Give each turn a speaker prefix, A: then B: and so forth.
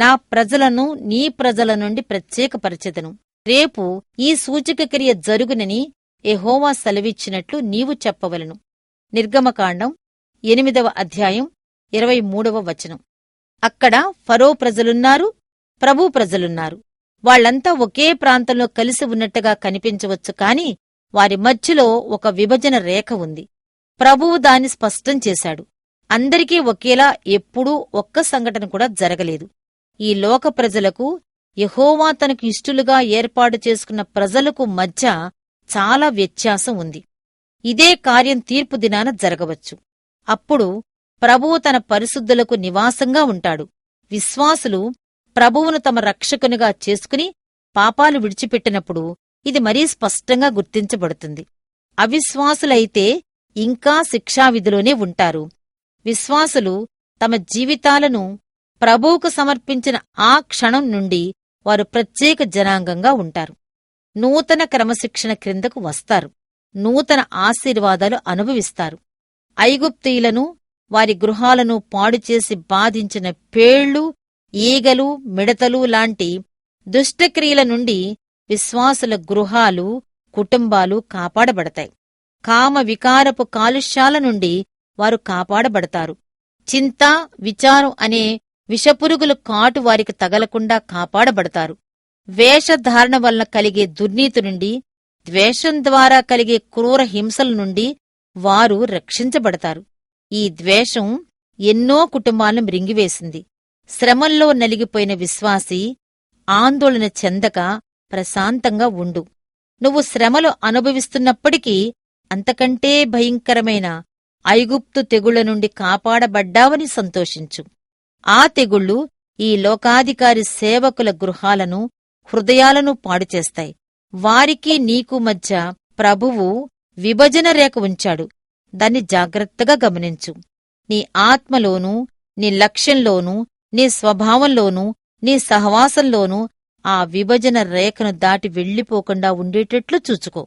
A: నా ప్రజలను నీ ప్రజల నుండి ప్రత్యేకపరచెదను. రేపు ఈ సూచక క్రియ జరుగునని ఎహోవా సెలవిచ్చినట్లు నీవు చెప్పవలను. నిర్గమకాండం ఎనిమిదవ అధ్యాయం ఇరవై మూడవ వచనం. అక్కడ ఫరో ప్రజలున్నారు ప్రభు ప్రజలున్నారు. వాళ్ళంతా ఒకే ప్రాంతంలో కలిసి ఉన్నట్టుగా కనిపించవచ్చు కాని వారి మధ్యలో ఒక విభజన రేఖ ఉంది. ప్రభువు దాన్ని స్పష్టం చేశాడు. అందరికీ ఒకేలా ఎప్పుడూ ఒక్క సంఘటన కూడా జరగలేదు. ఈ లోక ప్రజలకు యహోవా తనకు ఇష్టలుగా ఏర్పాటు చేసుకున్న ప్రజలకు మధ్య చాలా వ్యత్యాసం ఉంది. ఇదే కార్యం తీర్పు దినాన జరగవచ్చు. అప్పుడు ప్రభువు తన పరిశుద్ధులకు నివాసంగా ఉంటాడు. విశ్వాసులు ప్రభువును తమ రక్షకునిగా చేసుకుని పాపాలు విడిచిపెట్టినప్పుడు ఇది మరీ స్పష్టంగా గుర్తించబడుతుంది. అవిశ్వాసులైతే ఇంకా శిక్షావిధిలోనే ఉంటారు. విశ్వాసులు తమ జీవితాలను ప్రభువుకు సమర్పించిన ఆ క్షణం నుండి వారు ప్రత్యేక జనాంగంగా ఉంటారు. నూతన క్రమశిక్షణ క్రిందకు వస్తారు. నూతన ఆశీర్వాదాలు అనుభవిస్తారు. ఐగుప్తీయులను వారి గృహాలను పాడుచేసి బాధించిన పేళ్ళు ఈగలు మిడతలు లాంటి దుష్టక్రియల నుండి విశ్వాసుల గృహాలు కుటుంబాలు కాపాడబడతాయి. కామ వికారపు కాలుష్యాల నుండి వారు కాపాడబడతారు. చింత విచారం అనే విషపురుగులు కాటు వారికి తగలకుండా కాపాడబడతారు. వేషధారణ వలన కలిగే దుర్నీతి నుండి ద్వేషం ద్వారా కలిగే క్రూర హింసల నుండి వారు రక్షించబడతారు. ఈ ద్వేషం ఎన్నో కుటుంబాలను మృంగివేసింది. శ్రమంలో నలిగిపోయిన విశ్వాసి ఆందోళన చెందక ప్రశాంతంగా ఉండు. నువ్వు శ్రమలు అనుభవిస్తున్నప్పటికీ అంతకంటే భయంకరమైన ఐగుప్తు తెగుళ్ళ నుండి కాపాడబడ్డావని సంతోషించు. ఆ తెగుళ్ళు ఈ లోకాధికారి సేవకుల గృహాలను హృదయాలను పాడుచేస్తాయి. వారికి నీకు మధ్య ప్రభువు విభజన రేఖ ఉంచాడు. దాన్ని జాగ్రత్తగా గమనించు. నీ ఆత్మలోనూ నీ లక్ష్యంలోనూ నీ స్వభావంలోనూ నీ సహవాసంలోనూ ఆ విభజన రేఖను దాటి వెళ్ళిపోకుండా ఉండేటట్లు చూచుకో.